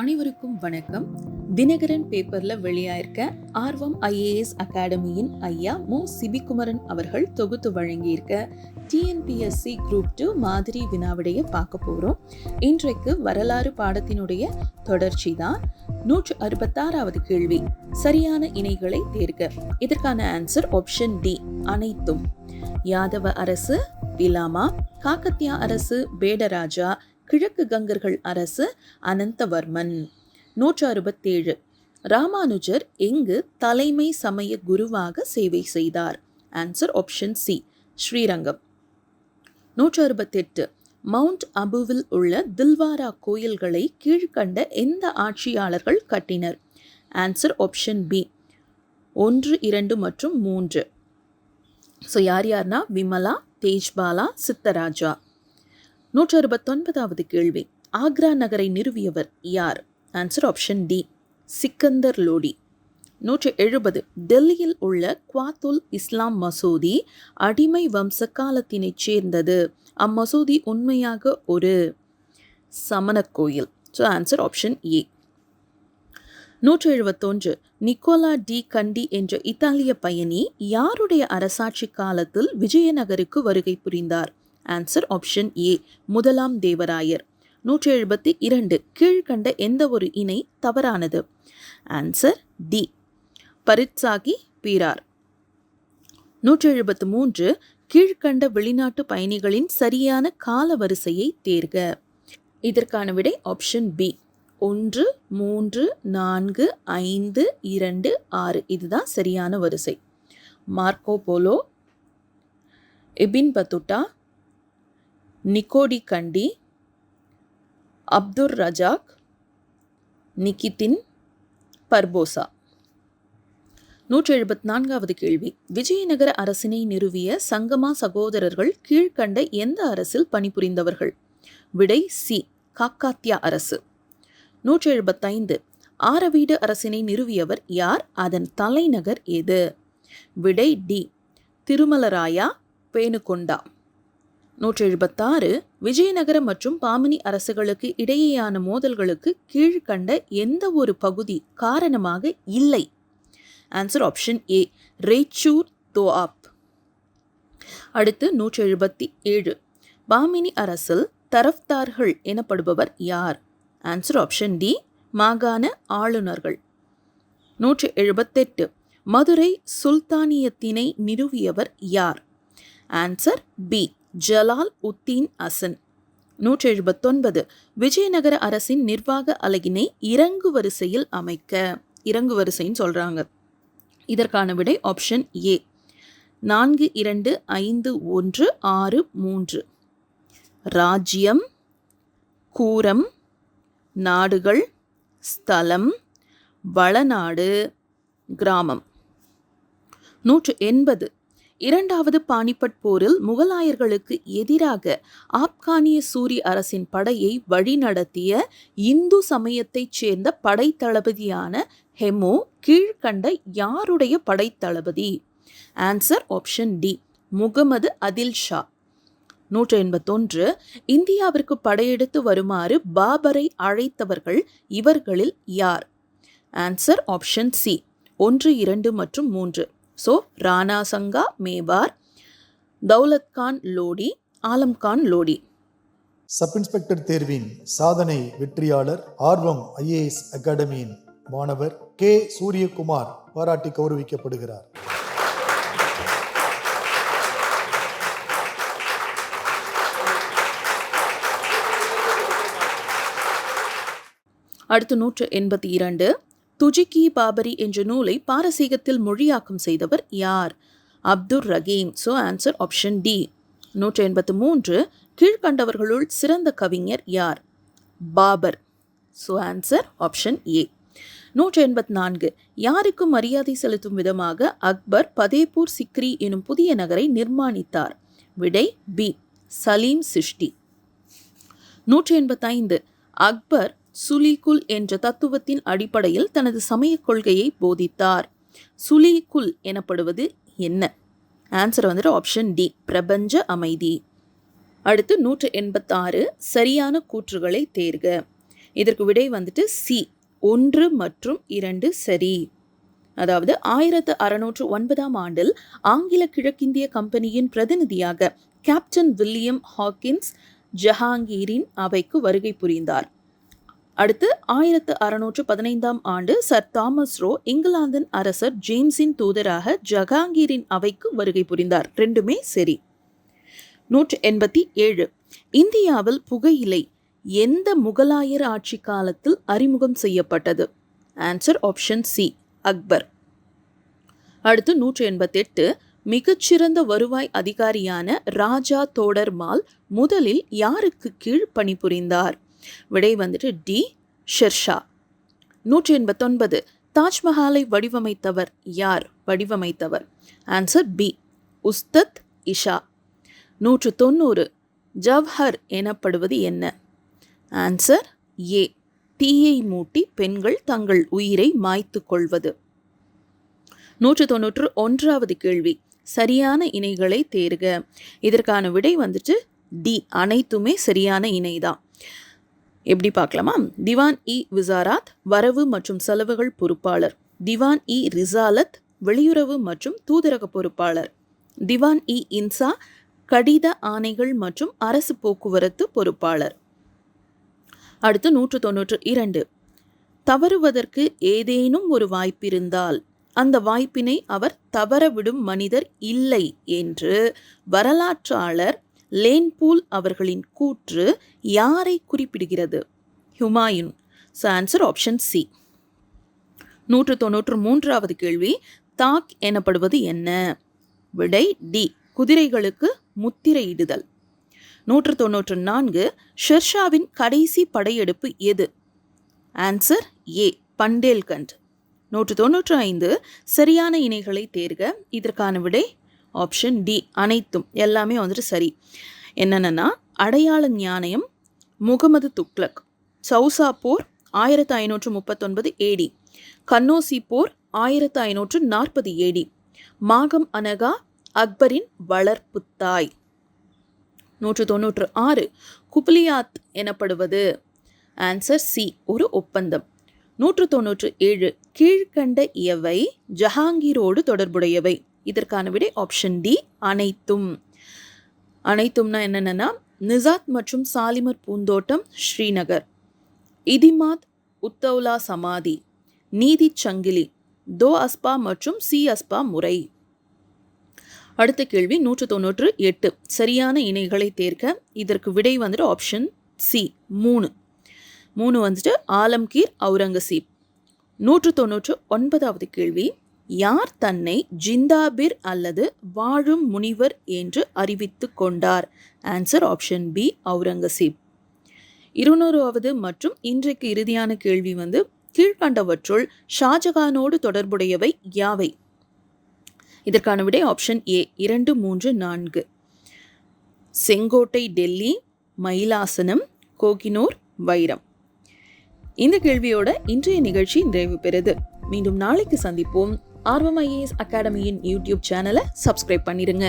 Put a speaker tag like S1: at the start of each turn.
S1: அனைவருக்கும் வணக்கம். தினகரன் பேப்பர்ல வெளியாயிருக்க ஆர்வம் ஐஏஎஸ் அகாடமியின் ஐயா மு. சிபிகுமரன் அவர்கள் தொகுத்து வழங்கியிருக்க டிஎன்பிஎஸ்சி குரூப் டூ மாதிரி வினாவிடைய பார்க்க போகிறோம் இன்றைக்கு வரலாறு பாடத்தினுடைய தொடர்ச்சி தான் நூற்று அறுபத்தாறாவது கேள்வி. சரியான இணைகளை தேர்க. இதற்கான ஆன்சர் ஆப்ஷன் டி அனைத்தும். யாதவ அரசு பிலாமா காக்கத்தியா அரசு பேடராஜா கிழக்கு கங்கர்கள் அரசு அனந்தவர்மன். நூற்று அறுபத்தேழு. ராமானுஜர் எங்கு தலைமை சமய குருவாக சேவை செய்தார். Answer option C Srirangam. நூற்று அறுபத்தெட்டு. மவுண்ட் அபுவில் உள்ள தில்வாரா கோயில்களை கீழ்கண்ட எந்த ஆட்சியாளர்கள் கட்டினர்? ஆன்சர் ஆப்ஷன் பி ஒன்று இரண்டு மற்றும் மூன்று. ஸோ யார் யார்னா? விமலா தேஜ்பாலா சித்தராஜா. நூற்று அறுபத்தொன்பதாவது கேள்வி. ஆக்ரா நகரை நிறுவியவர் யார்? Answer option D Sikandar Lodi. நூற்று எழுபது டெல்லியில் உள்ள குவாத்துல் இஸ்லாம் மசூதி அடிமை வம்ச காலத்தினைச் சேர்ந்தது. அம்மசூதி உண்மையாக ஒரு சமண கோயில். ஸோ ஆன்சர் ஆப்ஷன் ஏ நூற்று எழுபத்தொன்று நிக்கோலா டி கண்டி என்ற இத்தாலிய பயணி யாருடைய அரசாட்சி காலத்தில் விஜயநகருக்கு வருகை புரிந்தார்? ஆன்சர் ஆப்ஷன் ஏ முதலாம் தேவராயர். நூற்றி எழுபத்தி இரண்டு கீழ்கண்ட எந்த ஒரு இணை தவறானது? ஆன்சர் டி பரித்சாகி பீரார் நூற்றி எழுபத்து மூன்று கீழ்கண்ட வெளிநாட்டு பயணிகளின் சரியான கால வரிசையை தேர்க. இதற்கான விடை ஆப்ஷன் பி ஒன்று மூன்று நான்கு ஐந்து இரண்டு ஆறு. இதுதான் சரியான வரிசை. Marco Polo Ibn Battuta Nicolo de Conti Abdur Razzaq Nikitin Barbosa. நூற்றி எழுபத்தி நான்காவது கேள்வி. விஜயநகர அரசினை நிறுவிய சங்கமா சகோதரர்கள் கீழ்கண்ட எந்த அரசில் பணிபுரிந்தவர்கள்? விடை சி. காக்காத்தியா அரசு. நூற்றி எழுபத்தைந்து ஆரவீடு அரசினை நிறுவியவர் யார்? அதன் தலைநகர் எது? விடை டி. திருமலராயா பேணுகொண்டா நூற்றி எழுபத்தாறு விஜயநகர மற்றும் பாமினி அரசுகளுக்கு இடையேயான மோதல்களுக்கு கீழ்கண்ட எந்த ஒரு பகுதி காரணமாக இல்லை. ஆன்சர் ஆப்ஷன் ஏ ரேச்சூர் தோஆப் அடுத்து நூற்றி எழுபத்தி ஏழு பாமினி அரசில் தரஃப்தார்கள் எனப்படுபவர் யார்? ஆன்சர் ஆப்ஷன் டி மாகாண ஆளுநர்கள். நூற்றி எழுபத்தெட்டு மதுரை சுல்தானியத்தினை நிறுவியவர் யார்? Answer B Jalal Uddin Ahsan. நூற்றி எழுபத்தொன்பது விஜயநகர அரசின் நிர்வாக அலகினை இறங்கு வரிசையில் அமைக்க. இறங்கு வரிசைன்னு சொல்கிறாங்க இதற்கான விடை ஆப்ஷன் ஏ நான்கு இரண்டு ஐந்து ஒன்று ஆறு மூன்று. ராஜ்யம் கூரம் நாடுகள் ஸ்தலம் வளநாடு கிராமம். நூற்று எண்பது. இரண்டாவது பானிபட் போரில் முகலாயர்களுக்கு எதிராக ஆப்கானிய சூரி அரசின் படையை வழிநடத்திய இந்து சமயத்தைச் சேர்ந்த படைத்தளபதியான ஹெமோ கீழ்கண்ட யாருடைய படைத்தளபதி? Answer option D Muhammad Adil Shah. நூற்றி எண்பத்தொன்று இந்தியாவிற்கு படையெடுத்து வருமாறு பாபரை அழைத்தவர்கள் இவர்களில் யார்? ஆன்சர் ஆப்ஷன் சி ஒன்று இரண்டு மற்றும் மூன்று. So Rana Sanga Mewar Daulat Khan Lodi Alam Khan Lodi
S2: sub inspector தேர்வின் சாதனை வெற்றியாளர் ஆர்வம் ஐஏஎஸ் அகாடமியின் மாணவர் கே சூரியகுமார் பாராட்டி கௌரவிக்கப்படுகிறார்.
S1: அடுத்து நூற்று எண்பத்தி இரண்டு. துஜிகி பாபரி என்ற நூலை பாரசீகத்தில் மொழியாக்கம் செய்தவர் யார்? Abdur Rahim. So answer option D நூற்றி எண்பத்து மூன்று. கீழ்கண்டவர்களுள் சிறந்த கவிஞர் யார்? Babur. So answer option A நூற்று எண்பத்தி நான்கு. யாருக்கும் மரியாதை செலுத்தும் விதமாக அக்பர் பதேபூர் சிக்ரி எனும் புதிய நகரை நிர்மாணித்தார். விடை பி சலீம் சிஷ்டி. நூற்றி எண்பத்தைந்து அக்பர் சுலிகுல் என்ற தத்துவத்தின் அடிப்படையில் தனது சமயக் கொள்கையை போதித்தார். சுலிகுல் எனப்படுவது என்ன? ஆன்சர் வந்துட்டு ஆப்ஷன் டி பிரபஞ்ச அமைதி. அடுத்து நூற்று எண்பத்தாறு சரியான கூற்றுகளை தேர்க. இதற்கு விடை வந்துட்டு சி ஒன்று மற்றும் இரண்டு சரி. அதாவது ஆயிரத்து அறுநூற்று ஒன்பதாம் ஆண்டில் ஆங்கில கிழக்கிந்திய கம்பெனியின் பிரதிநிதியாக கேப்டன் வில்லியம் ஹாக்கின்ஸ் ஜஹாங்கீரின் அவைக்கு வருகை புரிந்தார். அடுத்து ஆயிரத்து அறுநூற்று பதினைந்தாம் ஆண்டு சர் தாமஸ் ரோ இங்கிலாந்தின் அரசர் ஜேம்ஸின் தூதராக ஜஹாங்கீரின் அவைக்கு வருகை புரிந்தார். ரெண்டுமே சரி. நூற்று எண்பத்தி ஏழு. இந்தியாவில் புகையிலை எந்த முகலாயர் ஆட்சி காலத்தில் அறிமுகம் செய்யப்பட்டது? Answer option C Akbar. அடுத்து நூற்று எண்பத்தெட்டு. மிகச்சிறந்த வருவாய் அதிகாரியான ராஜா தோடர்மால் முதலில் யாருக்கு கீழ் பணிபுரிந்தார்? விடை வந்துட்டு டி. ஷெர்ஷா. நூற்றி எண்பத்தொன்பது தாஜ்மஹாலை வடிவமைத்தவர் யார்? வடிவமைத்தவர். Answer B Ustad Isa. நூற்று தொண்ணூறு ஜவ்ஹர் எனப்படுவது என்ன? ஆன்சர் ஏ தீயை மூட்டி பெண்கள் தங்கள் உயிரை மாய்த்து கொள்வது. நூற்று தொண்ணூற்று ஒன்றாவது கேள்வி. சரியான இணைகளை தேர்க. இதற்கான விடை வந்துட்டு டி. அனைத்துமே சரியான இணைதான். எப்படி பார்க்கலாமா? திவான் இ. விசாராத் வரவு மற்றும் செலவுகள் பொறுப்பாளர். திவான் இ. ரிசாலத் வெளியுறவு மற்றும் தூதரக பொறுப்பாளர். திவான் இ. இன்சா கடித ஆணைகள் மற்றும் அரசு போக்குவரத்து பொறுப்பாளர். அடுத்து நூற்று தொன்னூற்று இரண்டு. தவறுவதற்கு ஏதேனும் ஒரு வாய்ப்பிருந்தால் அந்த வாய்ப்பினை அவர் தவறவிடும் மனிதர் இல்லை என்று வரலாற்றாளர் லேன்பூல் அவர்களின் கூற்று யாரை குறிப்பிடுகிறது? Humayun. So answer option C நூற்று தொன்னூற்று மூன்றாவது கேள்வி தாக் எனப்படுவது என்ன? விடை டி குதிரைகளுக்கு முத்திரையிடுதல் நூற்று தொன்னூற்று நான்கு ஷெர்ஷாவின் கடைசி படையெடுப்பு எது? Answer A Bundelkhand. நூற்று தொன்னூற்று ஐந்து சரியான இணைகளை தேர்க. இதற்கான விடை ஆப்ஷன் டி அனைத்தும் எல்லாமே வந்துட்டு சரி. என்னென்னா அடையாள ஞானயம் முகமது துக்ளக் சௌசா போர் ஆயிரத்து ஐநூற்று முப்பத்தொன்பது ஏடி கன்னோசி போர் ஆயிரத்து ஐநூற்று நாற்பது ஏடி மாகம் அனகா அக்பரின் வளர்ப்பு தாய். நூற்று தொன்னூற்று ஆறு குப்லியாத் எனப்படுவது. ஆன்சர் சி ஒரு ஒப்பந்தம். நூற்று தொன்னூற்று ஏழு கீழ்கண்ட இயவை ஜஹாங்கீரோடு தொடர்புடையவை. இதற்கான விடை ஆப்ஷன் டி அனைத்தும். அனைத்தும்னா என்னென்னா நிசாத் மற்றும் சாலிமர் பூந்தோட்டம் ஸ்ரீநகர். இதிமாத் உத்தௌலா சமாதி நீதி சங்கிலி தோ அஸ்பா மற்றும் சி அஸ்பா முறை. அடுத்த கேள்வி நூற்று தொண்ணூற்று எட்டு. சரியான இணைகளை தேர்க்க இதற்கு விடை வந்துட்டு ஆப்ஷன் சி மூணு. மூணு வந்துட்டு ஆலம்கீர் அவுரங்கசீப். நூற்று தொண்ணூற்று ஒன்பதாவது கேள்வி. யார் தன்னை ஜிந்தாபிர் அல்லது வாழும் முனிவர் என்று அறிவித்து கொண்டார்? ஆன்சர் ஆப்ஷன் பி அவுரங்கசீப் இருநூறாவது மற்றும் இன்றைக்கு இறுதியான கேள்வி வந்து கீழ்கண்டவற்றுள் ஷாஜகானோடு தொடர்புடையவை யாவை? இதற்கான விடை ஆப்ஷன் ஏ இரண்டு மூன்று நான்கு. செங்கோட்டை டெல்லி மயிலாசனம் கோகினூர் வைரம். இந்த கேள்வியோட இன்றைய நிகழ்ச்சி நிறைவு பெறுது. மீண்டும் நாளைக்கு சந்திப்போம். ஆர்வம் ஐஏஎஸ் அகாடமியின் யூடியூப் சேனலை சப்ஸ்கிரைப் பண்ணிடுங்க.